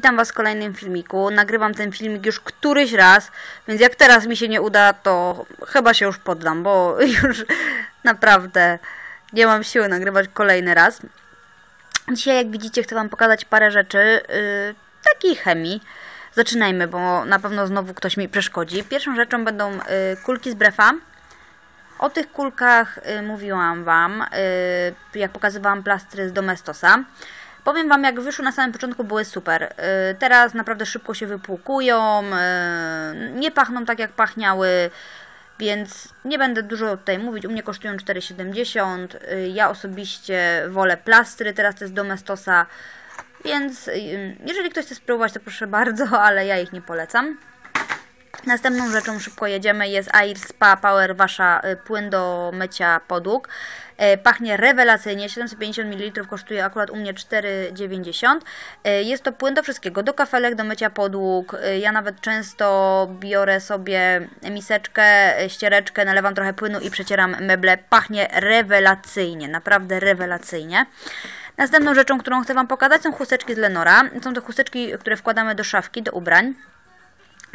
Witam Was w kolejnym filmiku. Nagrywam ten filmik już któryś raz, więc jak teraz mi się nie uda, to chyba się już poddam, bo już naprawdę nie mam siły nagrywać kolejny raz. Dzisiaj, jak widzicie, chcę Wam pokazać parę rzeczy yy, takiej chemii. Zaczynajmy, bo na pewno znowu ktoś mi przeszkodzi. Pierwszą rzeczą będą yy, kulki z brefa. O tych kulkach yy, mówiłam Wam, yy, jak pokazywałam plastry z Domestosa. Powiem Wam, jak wyszły na samym początku, były super. Y, teraz naprawdę szybko się wypłukują, y, nie pachną tak jak pachniały, więc nie będę dużo tutaj mówić. U mnie kosztują 4,70. Y, ja osobiście wolę plastry, teraz to jest Domestosa, więc jeżeli ktoś chce spróbować, to proszę bardzo, ale ja ich nie polecam. Następną rzeczą szybko jedziemy jest Air Spa Power Wasza płyn do mycia podłóg. E, pachnie rewelacyjnie, 750 ml kosztuje akurat u mnie 4,90. E, jest to płyn do wszystkiego, do kafelek, do mycia podłóg. E, ja nawet często biorę sobie miseczkę, ściereczkę, nalewam trochę płynu i przecieram meble. Pachnie rewelacyjnie, naprawdę rewelacyjnie. Następną rzeczą, którą chcę Wam pokazać są chusteczki z Lenora. Są to chusteczki, które wkładamy do szafki, do ubrań.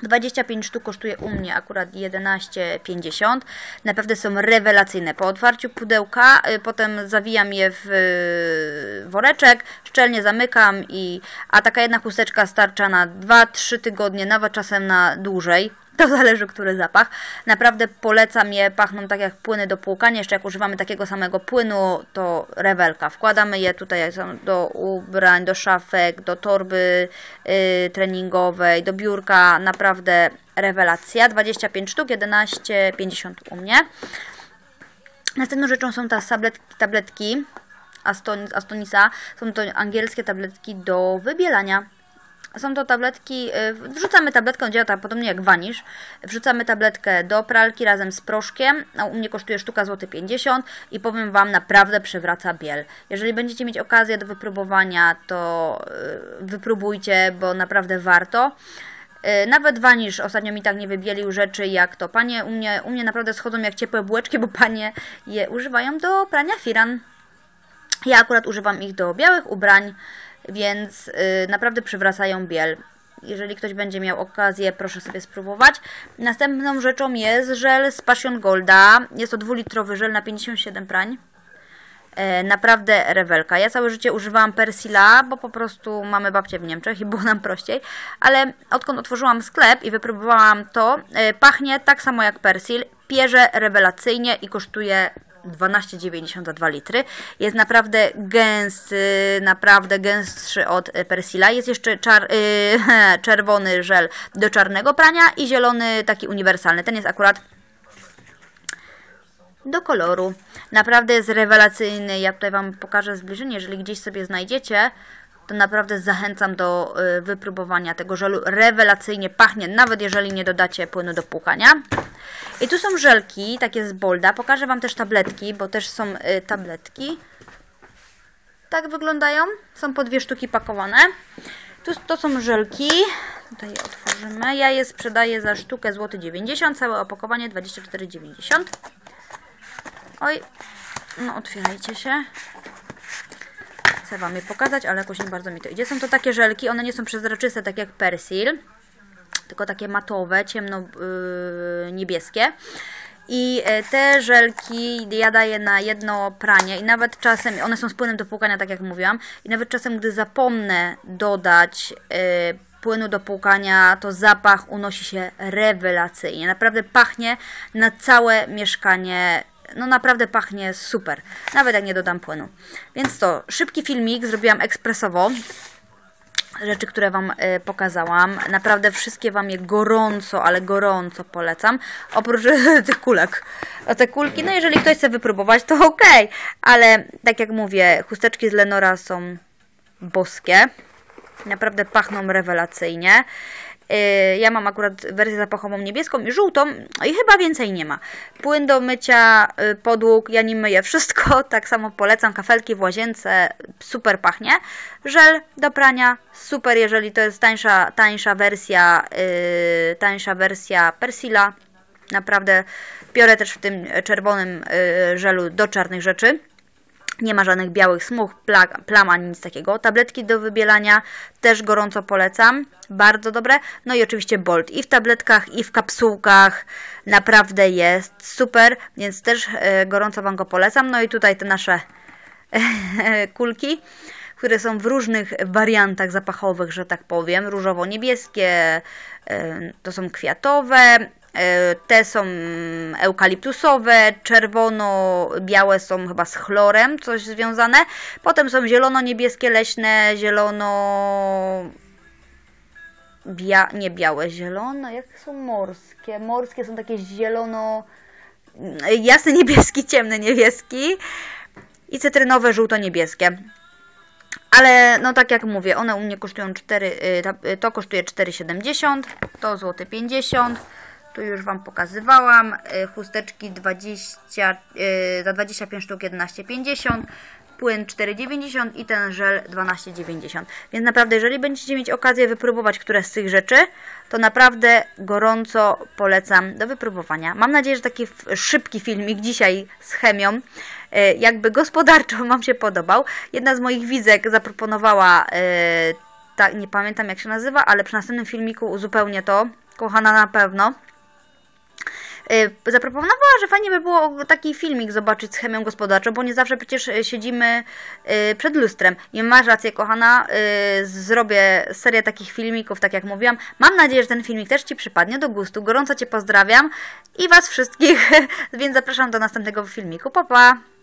25 sztuk kosztuje u mnie akurat 11,50. Naprawdę są rewelacyjne. Po otwarciu pudełka, y, potem zawijam je w y, woreczek, szczelnie zamykam i a taka jedna chusteczka starcza na 2-3 tygodnie, nawet czasem na dłużej. To zależy, który zapach. Naprawdę polecam je, pachną tak jak płyny do płukania. Jeszcze jak używamy takiego samego płynu, to rewelka. Wkładamy je tutaj do ubrań, do szafek, do torby yy, treningowej, do biurka. Naprawdę rewelacja. 25 sztuk, 11,50 u mnie. Następną rzeczą są te tabletki, tabletki Astonisa. Są to angielskie tabletki do wybielania. Są to tabletki, y, wrzucamy tabletkę, działa tak podobnie jak wanisz. Wrzucamy tabletkę do pralki razem z proszkiem. U mnie kosztuje sztuka złoty 50 i powiem Wam, naprawdę przywraca biel. Jeżeli będziecie mieć okazję do wypróbowania, to y, wypróbujcie, bo naprawdę warto. Y, nawet wanisz ostatnio mi tak nie wybielił rzeczy jak to. Panie u mnie, u mnie naprawdę schodzą jak ciepłe bułeczki, bo panie je używają do prania firan. Ja akurat używam ich do białych ubrań więc yy, naprawdę przywracają biel. Jeżeli ktoś będzie miał okazję, proszę sobie spróbować. Następną rzeczą jest żel z Passion Golda. Jest to dwulitrowy żel na 57 prań. E, naprawdę rewelka. Ja całe życie używałam Persila, bo po prostu mamy babcię w Niemczech i było nam prościej. Ale odkąd otworzyłam sklep i wypróbowałam to, e, pachnie tak samo jak Persil. Pierze rewelacyjnie i kosztuje 12,90 za 2 litry. Jest naprawdę gęsty, naprawdę gęstszy od Persila. Jest jeszcze czar, yy, czerwony żel do czarnego prania i zielony taki uniwersalny. Ten jest akurat do koloru. Naprawdę jest rewelacyjny. Ja tutaj Wam pokażę zbliżenie, jeżeli gdzieś sobie znajdziecie to naprawdę zachęcam do y, wypróbowania tego żelu. Rewelacyjnie pachnie, nawet jeżeli nie dodacie płynu do płukania. I tu są żelki, takie z Bolda. Pokażę Wam też tabletki, bo też są y, tabletki. Tak wyglądają. Są po dwie sztuki pakowane. Tu to są żelki. Tutaj je otworzymy. Ja je sprzedaję za sztukę złoty 90, całe opakowanie 24,90. Oj, no otwierajcie się. Chcę Wam je pokazać, ale jakoś nie bardzo mi to idzie. Są to takie żelki, one nie są przezroczyste, tak jak persil, tylko takie matowe, ciemno-niebieskie. Yy, I e, te żelki ja daję na jedno pranie i nawet czasem, one są z płynem do płukania, tak jak mówiłam, i nawet czasem, gdy zapomnę dodać yy, płynu do płukania, to zapach unosi się rewelacyjnie. Naprawdę pachnie na całe mieszkanie no naprawdę pachnie super, nawet jak nie dodam płynu. Więc to, szybki filmik, zrobiłam ekspresowo, rzeczy, które Wam y, pokazałam. Naprawdę wszystkie Wam je gorąco, ale gorąco polecam. Oprócz tych kulek. Te kulki, no jeżeli ktoś chce wypróbować, to ok, ale tak jak mówię, chusteczki z Lenora są boskie. Naprawdę pachną rewelacyjnie. Y, ja mam akurat wersję zapachową niebieską i żółtą i chyba więcej nie ma. Płyn do mycia y, podłóg, ja nim myję wszystko, tak samo polecam, kafelki w łazience, super pachnie. Żel do prania, super, jeżeli to jest tańsza, tańsza wersja, yy, tańsza wersja Persila. Naprawdę biorę też w tym czerwonym yy, żelu do czarnych rzeczy. Nie ma żadnych białych smug, pla, plam ani nic takiego. Tabletki do wybielania też gorąco polecam. Bardzo dobre. No i oczywiście Bolt. I w tabletkach, i w kapsułkach. Naprawdę jest super, więc też e, gorąco Wam go polecam. No i tutaj te nasze kulki, które są w różnych wariantach zapachowych, że tak powiem. Różowo-niebieskie, e, to są kwiatowe, te są eukaliptusowe, czerwono-białe są chyba z chlorem, coś związane. Potem są zielono-niebieskie leśne, zielono... Bia... nie białe, zielono, jak są morskie? Morskie są takie zielono... jasny niebieski, ciemny niebieski i cytrynowe, żółto-niebieskie. Ale no tak jak mówię, one u mnie kosztują 4, y, to kosztuje 4,70, to złoty 50 tu już Wam pokazywałam. Y, chusteczki 20, y, za 25 sztuk 11,50 płyn 4,90 i ten żel 12,90. Więc naprawdę, jeżeli będziecie mieć okazję wypróbować któreś z tych rzeczy, to naprawdę gorąco polecam do wypróbowania. Mam nadzieję, że taki szybki filmik dzisiaj z chemią, y, jakby gospodarczo Wam się podobał. Jedna z moich widzek zaproponowała, ta, nie pamiętam jak się nazywa, ale przy następnym filmiku uzupełnię to, kochana na pewno. Y, zaproponowała, że fajnie by było taki filmik zobaczyć z chemią gospodarczą, bo nie zawsze przecież y, siedzimy y, przed lustrem. I masz rację, kochana, zrobię serię takich filmików, tak jak mówiłam. Mam nadzieję, że ten filmik też Ci przypadnie do gustu. Gorąco Cię pozdrawiam i Was wszystkich, więc zapraszam do następnego filmiku. Pa, pa!